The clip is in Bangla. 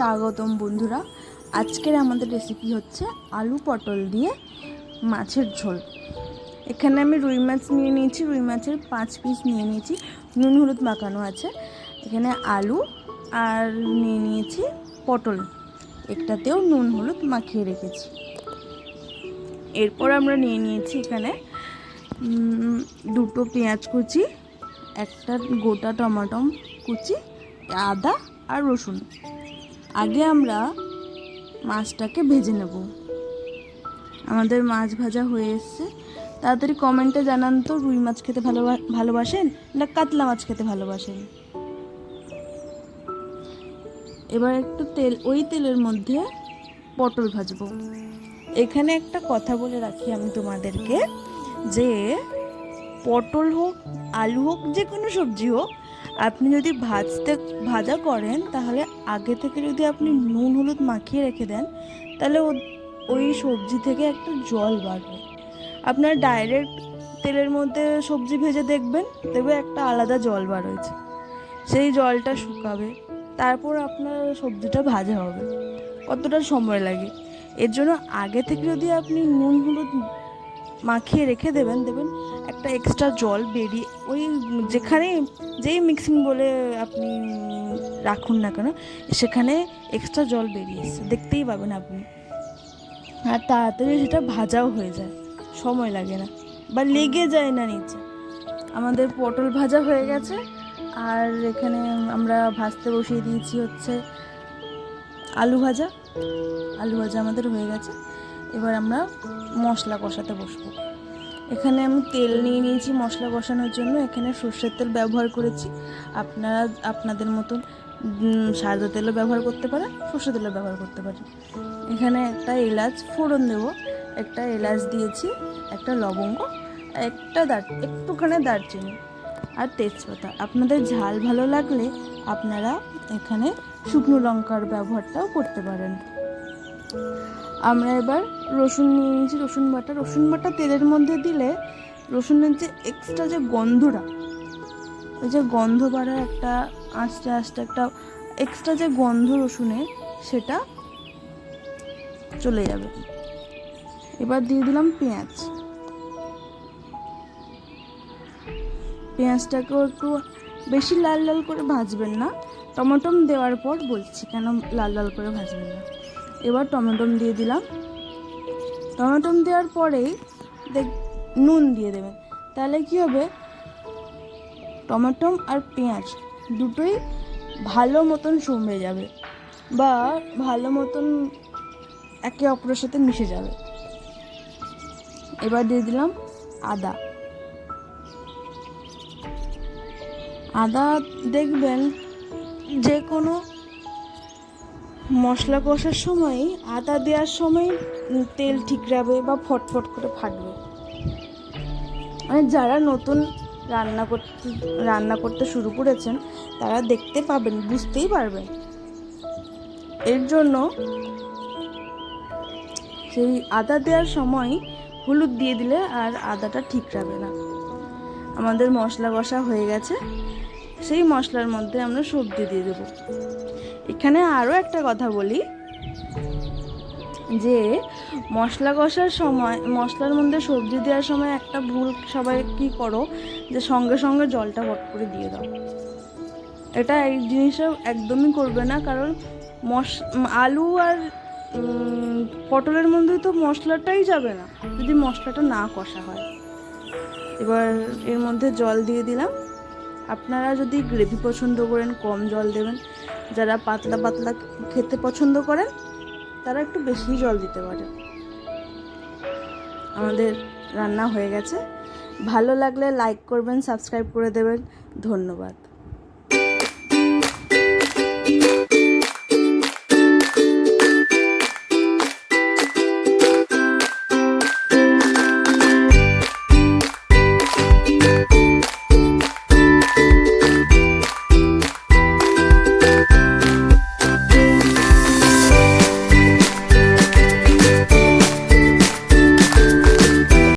স্বাগতম বন্ধুরা। আজকের আমাদের রেসিপি হচ্ছে আলু পটল দিয়ে মাছের ঝোল। এখানে আমি রুই মাছ নিয়ে নিয়েছি, রুই মাছের পাঁচ পিস নিয়ে নিয়েছি। নুন, হলুদ মাখানো আছে। এখানে আলু আর নিয়ে নিয়েছি পটল। একটাতেও নুন, হলুদ মাখিয়ে রেখেছি। এরপর আমরা নিয়ে নিয়েছি এখানে দুটো পেঁয়াজ কুচি, একটা গোটা টমাটো কুচি, আদা আর রসুন। আগে আমরা মাছটাকে ভেজে নেব। আমাদের মাছ ভাজা হয়ে এসছে। তাড়াতাড়ি কমেন্টে জানান তো, রুই মাছ খেতে ভালো ভালোবাসেন না কাতলা মাছ খেতে ভালোবাসেন? এবার একটু তেল, ওই তেলের মধ্যে পটল ভাজবো। এখানে একটা কথা বলে রাখি আমি তোমাদেরকে, যে পটল হোক, আলু হোক, যে কোনো সবজি হোক আপনি যদি ভাজতে, ভাজা করেন, তাহলে আগে থেকে যদি আপনি নুন, হলুদ মাখিয়ে রেখে দেন, তাহলে ওই সবজি থেকে একটা জল বাড়বে। আপনার ডাইরেক্ট তেলের মধ্যে সবজি ভেজে দেখবেন দেখবে একটা আলাদা জল হয়েছে। সেই জলটা শুকাবে, তারপর আপনার সবজিটা ভাজা হবে। কতটা সময় লাগে? এর জন্য আগে থেকে যদি আপনি নুন, হলুদ মাখিয়ে রেখে দেবেন দেবেন একটা এক্সট্রা জল বেরিয়ে ওই যেখানে যেই মিক্সিং বলে আপনি রাখুন না কেন, সেখানে এক্সট্রা জল বেরিয়ে দেখতেই পাবেন আপনি। আর তাড়াতাড়ি সেটা ভাজাও হয়ে যায়। সময় লাগে না। বা লেগে যায় না নিচে। আমাদের পটল ভাজা হয়ে গেছে। আর এখানে আমরা ভাজতে বসিয়ে দিয়েছি হচ্ছে আলু ভাজা। আলু ভাজা আমাদের হয়ে গেছে। এবার আমরা মশলা কষাতে বসবো। এখানে আমি তেল নিয়ে নিয়েছি মশলা কষানোর জন্য। এখানে সর্ষের তেল ব্যবহার করেছি। আপনারা আপনাদের মতন সাদা তেলও ব্যবহার করতে পারেন, সর্ষের তেলও ব্যবহার করতে পারেন। এখানে একটা এলাচ ফোড়ন দেবো। একটা এলাচ দিয়েছি, একটা লবঙ্গ, একটা দার, একটুখানি দারচিনি আর তেজপাতা। আপনাদের ঝাল ভালো লাগলে আপনারা এখানে শুকনো লঙ্কার ব্যবহারটাও করতে পারেন। আমরা এবার রসুন নিয়ে নিয়েছি, রসুন বাটা। রসুন বাটা তেলের মধ্যে দিলে রসুনের যে এক্সট্রা যে গন্ধটা, ওই যে গন্ধ বাড়ার একটা, আস্তে আস্তে একটা এক্সট্রা যে গন্ধ রসুনের, সেটা চলে যাবে। এবার দিয়ে দিলাম পেঁয়াজ। পেঁয়াজটাকেও একটু বেশি লাল লাল করে ভাজবেন না। টমেটম দেওয়ার পর বলছি, কেন লাল লাল করে ভাজবেন না? এবার টমেটোম দিয়ে দিলাম। টমেটোম দেওয়ার পরেই দেখ, নুন দিয়ে দেবেন তাহলে কি হবে? টমেটোম আর পেঁয়াজ দুটোই ভালো মতন সমে যাবে বা ভালো মতন একে অপরের সাথে মিশে যাবে। এবার দিয়ে দিলাম আদা। আদা দেখবেন যে কোনো মশলা কষার সময়, আদা দেওয়ার সময় তেল ঠিকরাবে বা ফটফট করে ফাটবে। মানে যারা নতুন রান্না করতে রান্না করতে শুরু করেছেন, তারা দেখতে পাবেন, বুঝতেই পারবেন। এর জন্য সেই আদা দেওয়ার সময় হলুদ দিয়ে দিলে আর আদাটা ঠিক রাখবে না। আমাদের মশলা কষা হয়ে গেছে। সেই মশলার মধ্যে আমরা সবজি দিয়ে দেবো। এখানে আরও একটা কথা বলি, যে মশলা কষার সময়, মশলার মধ্যে সবজি দেওয়ার সময় একটা ভুল সবাই কি করো, যে সঙ্গে সঙ্গে জলটা বট করে দিয়ে দাও। এটা এই জিনিসটা একদমই করবে না, কারণ মশ, আলু আর পটলের মধ্যে তো মশলাটাই যাবে না, যদি মশলাটা না কষা হয়। এবার এর মধ্যে জল দিয়ে দিলাম। আপনারা যদি গ্রেভি পছন্দ করেন, কম জল দেবেন, যারা পাতলা পাতলা খেতে পছন্দ করেন, তারা একটু বেশি জল দিতে পারে আমাদের রান্না হয়ে গেছে। ভালো লাগলে লাইক করবেন সাবস্ক্রাইব করে দেবেন। ধন্যবাদ।